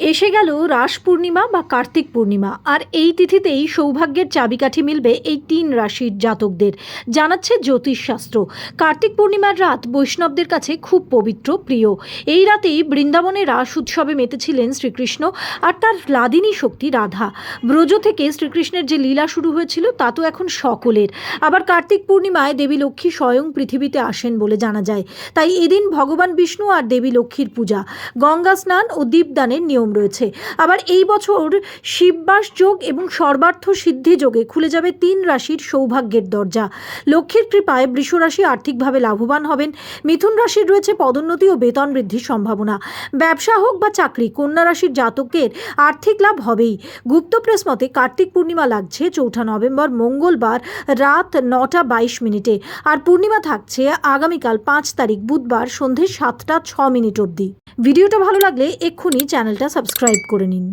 এসে গেল রাস পূর্ণিমা বা কার্তিক পূর্ণিমা, আর এই তিথিতেই সৌভাগ্যের চাবিকাঠি মিলবে এই তিন রাশির জাতকদের, জানাচ্ছে জ্যোতিষশাস্ত্র। কার্তিক পূর্ণিমার রাত বৈষ্ণবদের কাছে খুব পবিত্র, প্রিয়। এই রাতেই বৃন্দাবনে রাস উৎসবে মেতেছিলেন শ্রীকৃষ্ণ আর তার লাদিনী শক্তি রাধা। ব্রজ থেকে শ্রীকৃষ্ণের যে লীলা শুরু হয়েছিল, তা তো এখন সকলের। আবার কার্তিক পূর্ণিমায় দেবী লক্ষ্মী স্বয়ং পৃথিবীতে আসেন বলে জানা যায়। তাই এদিন ভগবান বিষ্ণু আর দেবী লক্ষ্মীর পূজা, গঙ্গা স্নান ও দীপদানের নিয়ম রয়েছে। আবার এই বছর শিববাস যোগ এবং সর্বার্থ সিদ্ধি যোগে খুলে যাবে তিন রাশির সৌভাগ্যের দরজা। লক্ষ্মীর কৃপায় বৃষ রাশি আর্থিকভাবে লাভবান হবেন। মিথুন রাশির রয়েছে পদোন্নতি ও বেতন বৃদ্ধির সম্ভাবনা। ব্যবসা হোক বা চাকরি, কন্যা রাশির জাতকের আর্থিক লাভ হবেই। গুপ্ত প্রেস মতে কার্তিক পূর্ণিমা লাগছে চৌঠা নভেম্বর, মঙ্গলবার রাত নটা বাইশ মিনিটে। আর পূর্ণিমা থাকছে আগামীকাল পাঁচ তারিখ, বুধবার সন্ধে সাতটা ছ মিনিট অবধি। ভিডিওটা ভালো লাগলে এক্ষুনি চ্যানেলটা সাবস্ক্রাইব করে নিন।